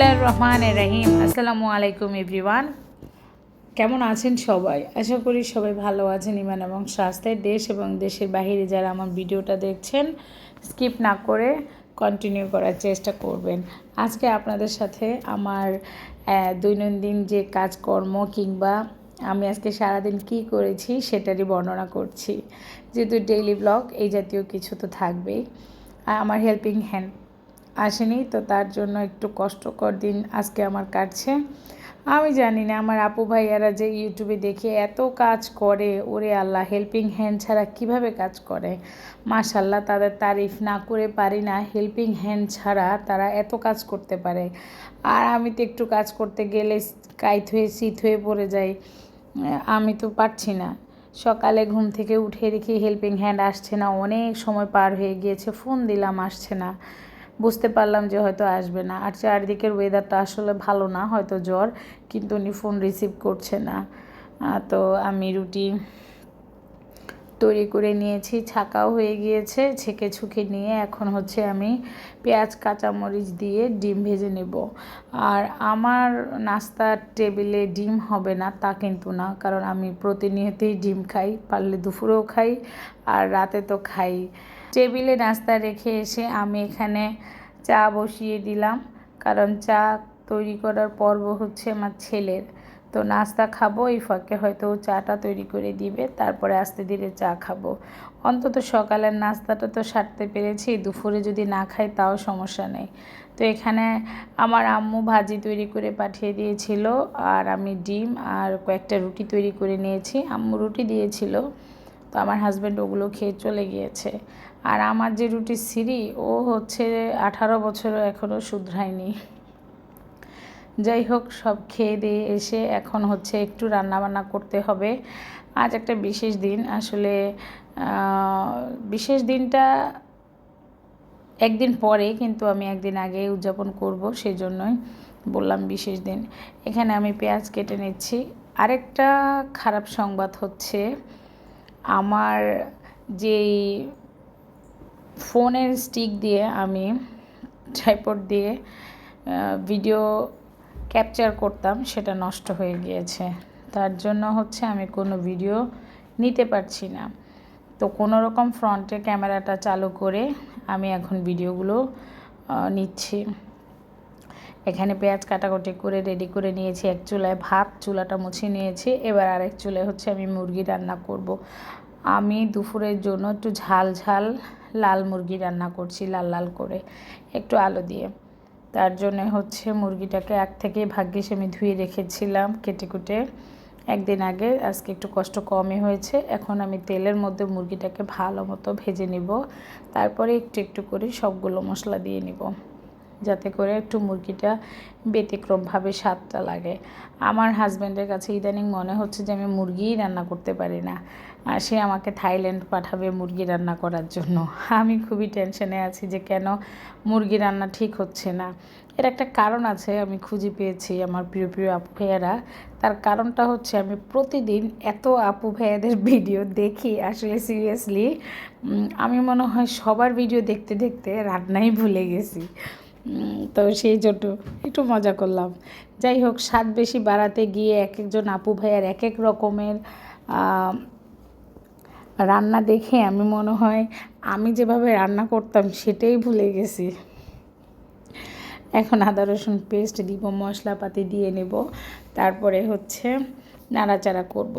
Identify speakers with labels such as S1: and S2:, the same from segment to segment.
S1: বিসমিল্লাহ রহমান রহিম আসসালামু আলাইকুম, এভরিওয়ান। কেমন আছেন সবাই? আশা করি সবাই ভালো আছেন ইমান এবং স্বাস্থ্যের দেশ এবং দেশের বাইরে যারা আমার ভিডিওটা দেখছেন, স্কিপ না করে কন্টিনিউ করার চেষ্টা করবেন। আজকে আপনাদের সাথে আমার দৈনন্দিন যে কাজকর্ম কিংবা আমি আজকে সারাদিন কি করেছি সেটারই বর্ণনা করছি। যেহেতু ডেইলি ব্লগ এই জাতীয় কিছু তো থাকবেই। আমার হেল্পিং হ্যান্ড আসেনি, তো তার জন্য একটু কষ্টকর দিন আজকে আমার কাটছে। আমি জানি না, আমার আপু ভাইয়ারা যে ইউটিউবে দেখে এত কাজ করে, ওরে আল্লাহ হেল্পিং হ্যান্ড ছাড়া কীভাবে কাজ করে? মাশাল্লাহ তাদের তারিফ না করে পারি না হেল্পিং হ্যান্ড ছাড়া তারা এত কাজ করতে পারে। আর আমি তো একটু কাজ করতে গেলে কাইত হয়ে, শীত হয়ে পড়ে যাই, আমি তো পারছি না। সকালে ঘুম থেকে উঠে দেখি হেল্পিং হ্যান্ড আসছে না, অনেক সময় পার হয়ে গিয়েছে ফোন দিলাম, আসছে না। বুঝতে পারলাম যে হয়তো আসবে না। আর চারদিকের ওয়েদারটা আসলে ভালো না, হয়তো জ্বর, কিন্তু উনি ফোন রিসিভ করছে না। তো আমি রুটি তৈরি করে নিয়েছি, ছাকাও হয়ে গিয়েছে, ছেঁকে ছুকে নিয়ে এখন হচ্ছে আমি পেঁয়াজ, কাঁচামরিচ দিয়ে ডিম ভেজে নেব। আর আমার নাস্তার টেবিলে ডিম হবে না, তা কিন্তু না, কারণ আমি প্রতিনিয়তই ডিম খাই, পারলে দুপুরেও খাই, আর রাতে তো খাই। টেবিলে নাস্তা রেখে এসে আমি এখানে চা বসিয়ে দিলাম। কারণ চা তৈরি করার পর্ব হচ্ছে আমার ছেলের। তো নাস্তা খাব, এই ফাঁকে হয়তো চাটা তৈরি করে দিবে, তারপরে আস্তে ধীরে চা খাব। অন্তত সকালের নাস্তাটা তো সারতে পেরেছি, দুপুরে যদি না খাই তাও সমস্যা নেই। তো এখানে আমার আম্মু ভাজি তৈরি করে পাঠিয়ে দিয়েছিল, আর আমি ডিম আর কয়েকটা রুটি তৈরি করে নিয়েছি। আম্মু রুটি দিয়েছিল। তো আমার হাজব্যান্ড ওগুলো খেয়ে চলে গিয়েছে। আর আমার যে রুটি সিঁড়ি, ও হচ্ছে আঠারো বছরও এখনও শুধরায়নি। যাই হোক সব খেয়ে দিয়ে এসে এখন হচ্ছে একটু রান্নাবান্না করতে হবে। আজ একটা বিশেষ দিন, আসলে বিশেষ দিনটা একদিন পরে, কিন্তু আমি একদিন আগে উদযাপন করব সেই জন্যই বললাম বিশেষ দিন। এখানে আমি পেঁয়াজ কেটে নিচ্ছি। আরেকটা খারাপ সংবাদ হচ্ছে আমার যেই ফোনের স্টিক দিয়ে আমি ট্রাইপড দিয়ে ভিডিও ক্যাপচার করতাম, সেটা নষ্ট হয়ে গিয়েছে। তার জন্য হচ্ছে আমি কোনো ভিডিও নিতে পারছি না। তো কোনো রকম ফ্রন্টে ক্যামেরাটা চালু করে আমি এখন ভিডিওগুলো নিচ্ছি। এখানে পেঁয়াজ কাটাকুটি করে রেডি করে নিয়েছি। এক চুলায় ভাত, চুলাটা মুছে নিয়েছি। এবার আরেক চুলায় হচ্ছে আমি মুরগি রান্না করব। আমি দুপুরের জন্য একটু ঝাল ঝাল লাল মুরগি রান্না করছি, লাল লাল করে। একটু আলো দিয়ে। তার জন্য হচ্ছে মুরগিটাকে এক থেকেই ভাগ্যিস আমি ধুয়ে রেখেছিলাম কেটে কুটে। একদিন আগে, আজকে একটু কষ্ট কমই হয়েছে। এখন আমি তেলের মধ্যে মুরগিটাকে ভালো মতো ভেজে নিব। তারপরে একটু একটু করে সবগুলো মশলা দিয়ে নিব। যাতে করে একটু মুরগিটা ব্যতিক্রমভাবে স্বাদটা লাগে। আমার হাজব্যান্ডের কাছে ইদানিং মনে হচ্ছে যে আমি মুরগিই রান্না করতে পারি না। সে আমাকে থাইল্যান্ড পাঠাবে মুরগি রান্না করার জন্য। আমি খুবই টেনশনে আছি যে কেন মুরগি রান্না ঠিক হচ্ছে না। এর একটা কারণ আছে আমি খুঁজে পেয়েছি আমার প্রিয় প্রিয় আপু ভাইয়ারা। তার কারণটা হচ্ছে আমি প্রতিদিন এত আপু ভাইয়াদের ভিডিও দেখি আসলে সিরিয়াসলি। আমি মনে হয় সবার ভিডিও দেখতে দেখতে রান্নাই ভুলে গেছি। তো সেই জন্য একটু মজা করলাম। যাই হোক, স্বাদ বেশি বাড়াতে গিয়ে এক একজন আপু ভাইয়ার এক এক রকমের রান্না দেখে আমি মনে হয় আমি যেভাবে রান্না করতাম সেটাই ভুলে গেছি। এখন আদা, রসুন পেস্ট দিব, মশলাপাতি দিয়ে নেব। তারপরে হচ্ছে নাড়াচাড়া করব।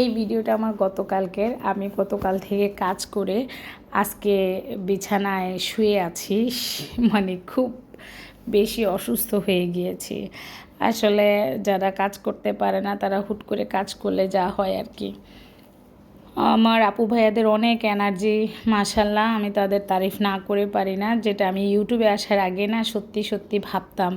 S1: এই ভিডিওটা আমার গতকালকের। আমি গতকাল থেকে কাজ করে আজকে বিছানায় শুয়ে আছি মানে খুব বেশি অসুস্থ হয়ে গিয়েছি। আসলে যারা কাজ করতে পারে না, তারা হুট করে কাজ করলে যা হয় আর কি। আমার আপু ভাইয়াদের অনেক এনার্জি মাশাল্লাহ আমি তাদের তারিফ না করে পারি না, যেটা আমি ইউটিউবে আসার আগে না সত্যি সত্যি ভাবতাম,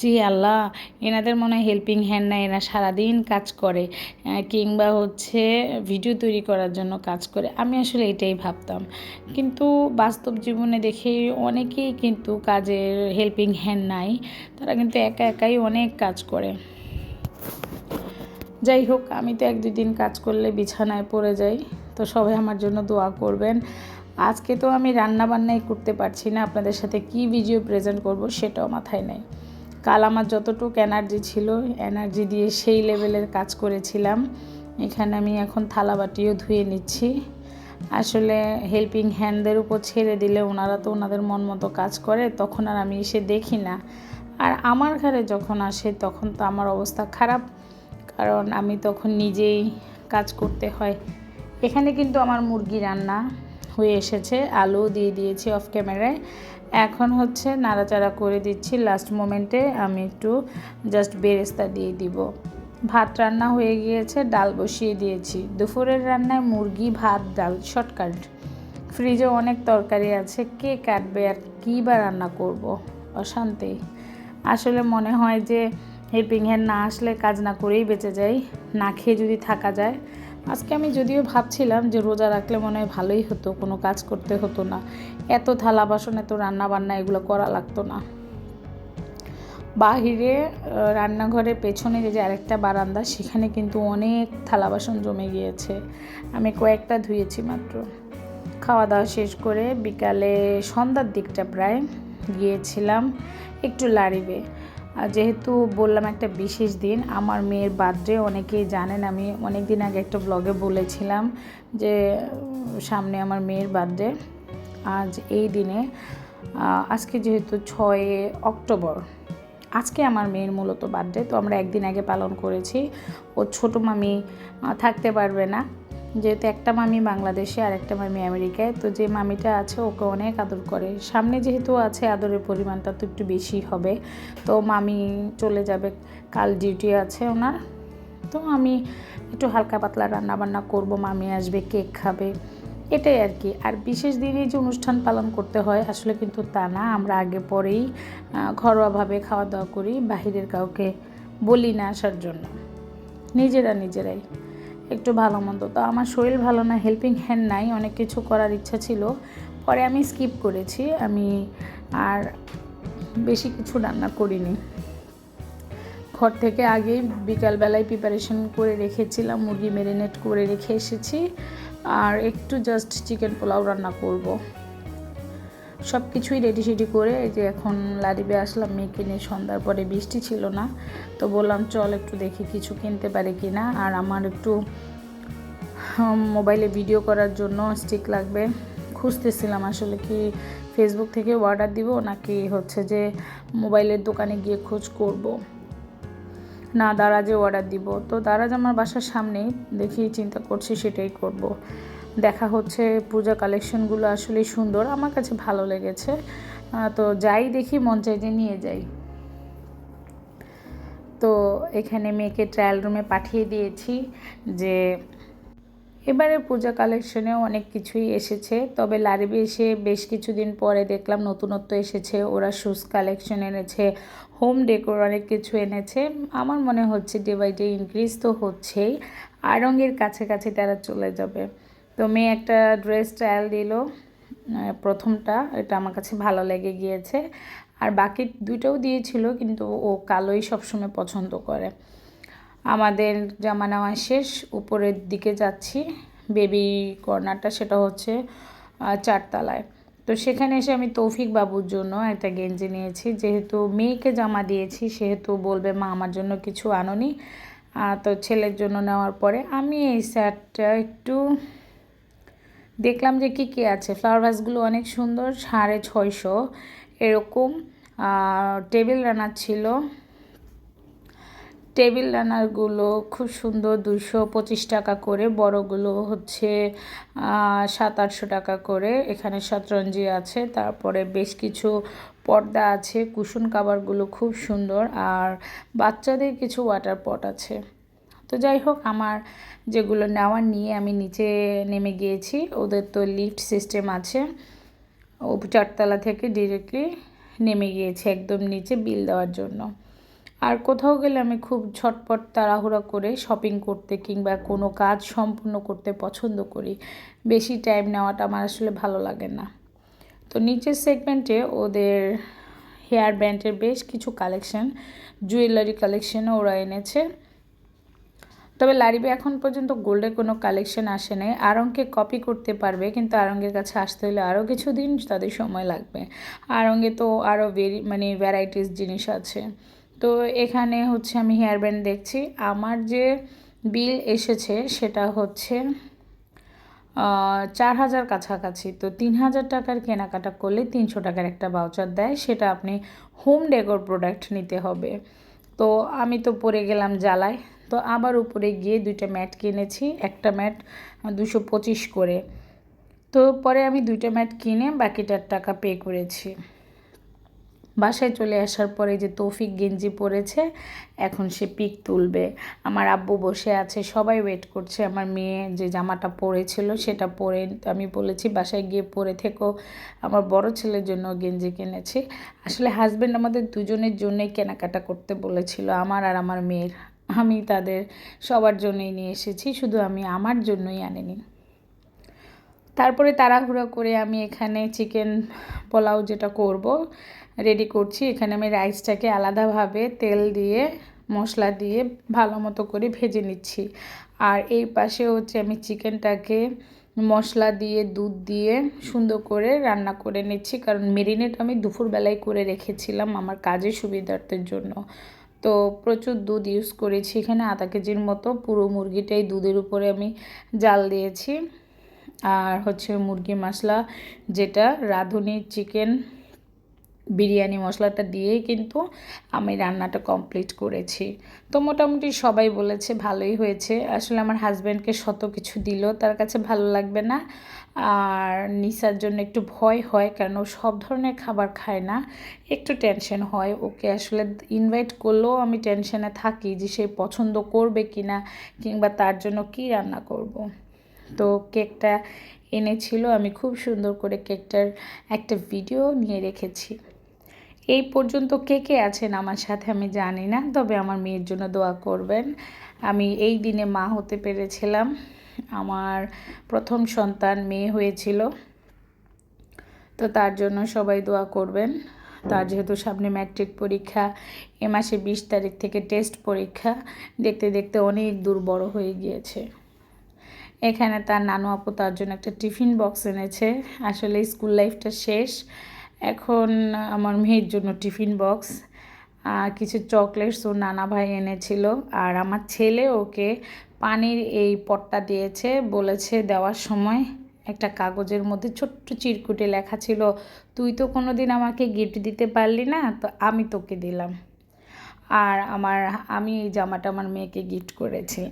S1: জি আল্লাহ, এনাদের মনে হয় হেল্পিং হ্যান্ড না, এরা সারাদিন কাজ করে কিংবা হচ্ছে ভিডিও তৈরি করার জন্য কাজ করে, আমি আসলে এটাই ভাবতাম, কিন্তু বাস্তব জীবনে দেখি অনেকেই কিন্তু কাজের হেল্পিং হ্যান্ড নাই, তারা কিন্তু একা একাই অনেক কাজ করে। যাই হোক, আমি তো এক দুই দিন কাজ করলে বিছানায় পড়ে যাই, তো সবাই আমার জন্য দোয়া করবেন। আজকে তো আমি রান্না বান্নাই করতে পারছি না, আপনাদের সাথে কি ভিডিও প্রেজেন্ট করব সেটাও মাথায় নেই। কাল আমার যতটুকু এনার্জি ছিল এনার্জি দিয়ে সেই লেভেলের কাজ করেছিলাম। এখানে আমি এখন থালা বাটিও ধুয়ে নিচ্ছি। আসলে হেল্পিং হ্যান্ডদের উপর ছেড়ে দিলে ওনারা তো ওনাদের মন মতো কাজ করে, তখন আর আমি এসে দেখি না। আর আমার ঘরে যখন আসে, তখন তো আমার অবস্থা খারাপ। কারণ আমি তখন নিজেই কাজ করতে হয়। এখানে কিন্তু আমার মুরগি রান্না হয়ে এসেছে। আলু দিয়ে দিয়েছি অফ ক্যামেরায় এখন হচ্ছে নাড়াচাড়া করে দিচ্ছি। লাস্ট মোমেন্টে আমি একটু জাস্ট বেরেস্তা দিয়ে দিব। ভাত রান্না হয়ে গিয়েছে, ডাল বসিয়ে দিয়েছি। দুপুরের রান্নায় মুরগি, ভাত, ডাল শর্টকাট ফ্রিজে অনেক তরকারি আছে। কে কাটবে আর কী বা রান্না করব? অশান্তি। আসলে মনে হয় যে হেল্পিং হ্যান্ড না আসলে কাজ না করেই বেঁচে যাই, না খেয়ে যদি থাকা যায়। আজকে আমি যদিও ভাবছিলাম যে রোজা রাখলে মনে হয় ভালোই হতো, কোনো কাজ করতে হতো না। এত থালা বাসন, এত রান্না বান্না এগুলো করা লাগতো না। বাহিরে রান্নাঘরের পেছনে যে আরেকটা বারান্দা, সেখানে কিন্তু অনেক থালা বাসন জমে গিয়েছে। আমি কয়েকটা ধুয়েছি মাত্র। খাওয়া দাওয়া শেষ করে বিকালে সন্ধ্যার দিকটা প্রায় গিয়েছিলাম একটু লাড়িবে যেহেতু বললাম একটা বিশেষ দিন, আমার মেয়ের বার্থডে, অনেকেই জানেন আমি অনেক দিন আগে একটা ব্লগে বলেছিলাম যে, সামনে আমার মেয়ের বার্থডে। আজ এই দিনে আজকে যেহেতু ছয় অক্টোবর, আজকে আমার মেয়ের মূলত বার্থডে, তো আমরা একদিন আগে পালন করেছি। ও ছোটো মামি থাকতে পারবে না। যেহেতু একটা মামি বাংলাদেশে আর একটা মামি আমেরিকায়, তো যে মামিটা আছে ওকে অনেক আদর করে। সামনে যেহেতু আছে আদরের পরিমাণটা তো একটু বেশি হবে। তো মামি চলে যাবে, কাল ডিউটি আছে ওনার। তো আমি একটু হালকা পাতলা রান্না বান্না করব, মামি আসবে, কেক খাবে, এটাই আর কি। আর বিশেষ দিনে যে অনুষ্ঠান পালন করতে হয়, আসলে কিন্তু তা না, আমরা আগে পরেই ঘরোয়াভাবে খাওয়া দাওয়া করি, বাহিরের কাউকে বলি না আসার জন্য। নিজেরা নিজেরাই। একটু ভালো মন্দ। তো আমার শরীর ভালো না হেল্পিং হ্যান্ড নাই, অনেক কিছু করার ইচ্ছা ছিল। পরে আমি স্কিপ করেছি, আমি আর বেশি কিছু রান্না করিনি। ঘর থেকে আগেই বিকালবেলায় প্রিপারেশন করে রেখেছিলাম, মুরগি ম্যারিনেট করে রেখে এসেছি। আর একটু জাস্ট চিকেন পোলাও রান্না করব। সব কিছুই রেডি সেডি করে যে এখন লারিবে আসলাম, মেয়েকে নিয়ে সন্ধ্যার পরে বৃষ্টি ছিল না তো বললাম, চল একটু দেখি কিছু কিনতে পারে কি না আর আমার একটু মোবাইলে ভিডিও করার জন্য স্টিক লাগবে খুঁজতেছিলাম আসলে কি ফেসবুক থেকে অর্ডার দিব নাকি হচ্ছে যে মোবাইলের দোকানে গিয়ে খোঁজ করব। না, দারাজে অর্ডার দিব তো দারাজ আমার বাসার সামনেই, দেখি চিন্তা করছি সেটাই করব। দেখা হচ্ছে, পূজা কালেকশনগুলো আসলে সুন্দর, আমার কাছে ভালো লেগেছে। তো যাই দেখি, মন চাই যে নিয়ে যাই। তো এখানে মেয়েকে ট্রায়াল রুমে পাঠিয়ে দিয়েছি যে, এবারে পূজা কালেকশনেও অনেক কিছুই এসেছে, তবে লারিবে এসে বেশ কিছুদিন পরে দেখলাম নতুনত্ব এসেছে, ওরা শুজ কালেকশন এনেছে হোম ডেকোর অনেক কিছু এনেছে। আমার মনে হচ্ছে ডে বাই ডে ইনক্রিজ তো হচ্ছেই আরঙ্গের কাছে কাছে তারা চলে যাবে। তো মেয়ে একটা ড্রেস ট্রায়াল দিল প্রথমটা, এটা আমার কাছে ভালো লেগে গিয়েছে। আর বাকি দুইটাও দিয়েছিল, কিন্তু ও কালোই সবসময় পছন্দ করে। আমাদের জামা নেওয়া শেষ, উপরের দিকে যাচ্ছি বেবি কর্নারটা সেটা হচ্ছে চারতলায়। তো সেখানে এসে আমি তৌফিক বাবুর জন্য একটা গেঞ্জি নিয়েছি, যেহেতু মেয়েকে জামা দিয়েছি, সেহেতু বলবে, মা, আমার জন্য কিছু আনোনি। তো ছেলের জন্য নেওয়ার পরে আমি এই শার্টটা একটু দেখলাম যে কি কি আছে। ফ্লাওয়ার ভাসগুলো অনেক সুন্দর, সাড়ে ছয়শো। এরকম টেবিল রানার ছিল। টেবিল রানারগুলো খুব সুন্দর দুশো পঁচিশ টাকা করে। বড়গুলো হচ্ছে সাত আটশো টাকা করে। এখানে শতরঞ্জি আছে, তারপরে বেশ কিছু পর্দা আছে। কুশন কাবারগুলো খুব সুন্দর। আর বাচ্চাদের কিছু ওয়াটার পট আছে। তো যাই হোক, আমার যেগুলো নেওয়ার নিয়ে আমি নিচে নেমে গিয়েছি। ওদের তো লিফট সিস্টেম আছে। ও চারতলা থেকে ডিরেক্টলি নেমে গিয়েছে একদম নিচে বিল দেওয়ার জন্য। আর কোথাও গেলে আমি খুব ঝটপট তাড়াহুড়া করে শপিং করতে কিংবা কোনো কাজ সম্পূর্ণ করতে পছন্দ করি। বেশি টাইম নেওয়াটা আমার আসলে ভালো লাগে না। তো নিচের সেগমেন্টে ওদের হেয়ার ব্যান্ডের বেশ কিছু কালেকশন জুয়েলারি কালেকশনও ওরা এনেছে। তবে লারিবে এখন পর্যন্ত গোল্ডের কোনো কালেকশন আসে নাই। আরঙ্গে কপি করতে পারবে, কিন্তু আরঙ্গের কাছে আসতে হলে আরও কিছুদিন তাদের সময় লাগবে। আরঙ্গে তো আরও ভেরি মানে ভ্যারাইটিস জিনিস আছে। তো এখানে হচ্ছে আমি হেয়ার ব্যান্ড দেখছি। আমার যে বিল এসেছে সেটা হচ্ছে চার হাজার কাছাকাছি। তো তিন হাজার টাকার কেনাকাটা করলে তিনশো টাকার একটা বাউচার দেয়। সেটা আপনি হোম ডেকোর প্রোডাক্ট নিতে হবে। তো আমি তো পরে গেলাম জ্বালায়। তো আবার উপরে গিয়ে দুইটা ম্যাট কিনেছি, একটা ম্যাট দুশো পঁচিশ করে। তো পরে আমি দুইটা ম্যাট কিনে বাকিটার টাকা পে করেছি। বাসায় চলে আসার পরে যে তৌফিক গেঞ্জি পরেছে, এখন সে পিক তুলবে। আমার আব্বু বসে আছে, সবাই ওয়েট করছে। আমার মেয়ে যে জামাটা পরেছিল সেটা পরে আমি বলেছি, বাসায় গিয়ে পরে থেকেও আমার বড় ছেলের জন্য গেঞ্জি কিনেছি। আসলে হাজব্যান্ড আমাদের দুজনের জন্যই কেনাকাটা করতে বলেছিল, আমার আর আমার মেয়ের। আমি তাদের সবার জন্যই নিয়ে এসেছি, শুধু আমি আমার জন্যই আনিনি। তারপরে তাড়াহুড়ো করে আমি এখানে চিকেন পোলাও যেটা করব রেডি করছি। এখানে আমি রাইসটাকে আলাদাভাবে তেল দিয়ে, মশলা দিয়ে ভালো মতো করে ভেজে নিচ্ছি। আর এই পাশে হচ্ছে আমি চিকেনটাকে মশলা দিয়ে, দুধ দিয়ে সুন্দর করে রান্না করে নিচ্ছি। কারণ মেরিনেট আমি দুপুরবেলায় করে রেখেছিলাম আমার কাজের সুবিধার্থের জন্য। তো প্রচুর দুধ ইউজ করেছি। এখানে আধা কেজির মতো পুরো মুরগিটাই দুধের উপরে আমি জাল দিয়েছি। আর হচ্ছে মুরগি মশলা যেটা, রাঁধুনি, চিকেন, বিরিয়ানি মশলাটা দিয়েই কিন্তু আমি রান্নাটা কমপ্লিট করেছি। তো মোটামুটি সবাই বলেছে ভালোই হয়েছে। আসলে আমার হাজব্যান্ডকে শত কিছু দিল, তার কাছে ভালো লাগবে না। আর নিসার জন্য একটু ভয় হয় কারণ ও সব ধরনের খাবার খায় না, একটু টেনশন হয়। ওকে আসলে ইনভাইট করলেও আমি টেনশনে থাকি যে সে পছন্দ করবে কি না কিংবা তার জন্য কি রান্না করব। তো কেকটা এনেছিল, আমি খুব সুন্দর করে কেকটার একটা ভিডিও নিয়ে রেখেছি। এই পর্যন্ত কে কে আছেন আমার সাথে আমি জানি না, তবে আমার মেয়ের জন্য দোয়া করবেন। আমি এই দিনে মা হতে পেরেছিলাম। আমার প্রথম সন্তান মেয়ে হয়েছিল। তো তার জন্য সবাই দোয়া করবেন। তার যেহেতু সামনে ম্যাট্রিক পরীক্ষা, এ মাসে বিশ তারিখ থেকে টেস্ট পরীক্ষা, দেখতে দেখতে অনেক দূর বড় হয়ে গিয়েছে। এখানে তার নানু আপু তার জন্য একটা টিফিন বক্স এনেছে। আসলে স্কুল লাইফটা শেষ। এখন আমার মেয়ের জন্য টিফিন বক্স কিছু চকলেটস ও নানা ভাই এনেছিল। আর আমার ছেলে ওকে পানির এই পটটা দিয়েছে, বলেছে দেওয়ার সময় একটা কাগজের মধ্যে ছোট্ট চিরকুটে লেখা ছিল, তুই তো কোনো দিন আমাকে গিফট দিতে পারলি না, তো আমি তোকে দিলাম। আর আমার, আমি এই জামাটা আমার মেয়েকে গিফট করেছি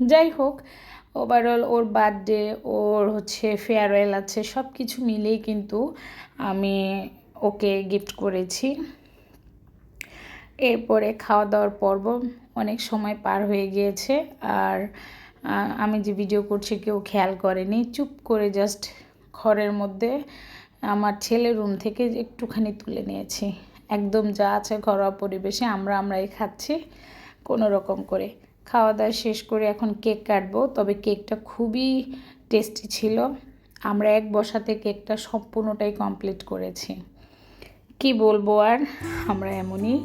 S1: যাই হোক ওভারঅল ওর বার্থডে ওর হচ্ছে ফেয়ারওয়েল আছে সব কিছু মিলেই কিন্তু আমি ওকে গিফট করেছি। এরপরে খাওয়া দাওয়ার পর্ব অনেক সময় পার হয়ে গিয়েছে আর আমি যে ভিডিও করছি কেউ খেয়াল করেনি। চুপ করে জাস্ট ঘরের মধ্যে আমার ছেলে রুম থেকে একটুখানি তুলে নিয়েছি। একদম যা আছে ঘরোয়া পরিবেশে আমরা আমরাই খাচ্ছি কোনো রকম করে। খাওয়া দাওয়া শেষ করে এখন কেক কাটবো, তবে কেকটা খুবই টেস্টি ছিল। আমরা এক বসাতে কেকটা সম্পূর্ণটাই কমপ্লিট করেছি। কি বলব আর? আমরা এমনই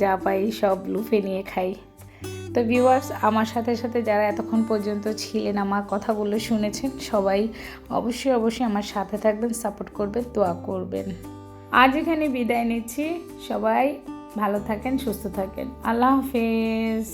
S1: যা পাই সব লুফে নিয়ে খাই। তো ভিউয়ার্স আমার সাথে সাথে যারা এতক্ষণ পর্যন্ত ছিলেন, আমার কথাগুলো শুনেছেন, সবাই অবশ্যই অবশ্যই আমার সাথে থাকবেন সাপোর্ট করবেন, দোয়া করবেন। আজ এখানে বিদায় নিচ্ছি। সবাই ভালো থাকেন, সুস্থ থাকেন। আল্লাহ হাফেজ।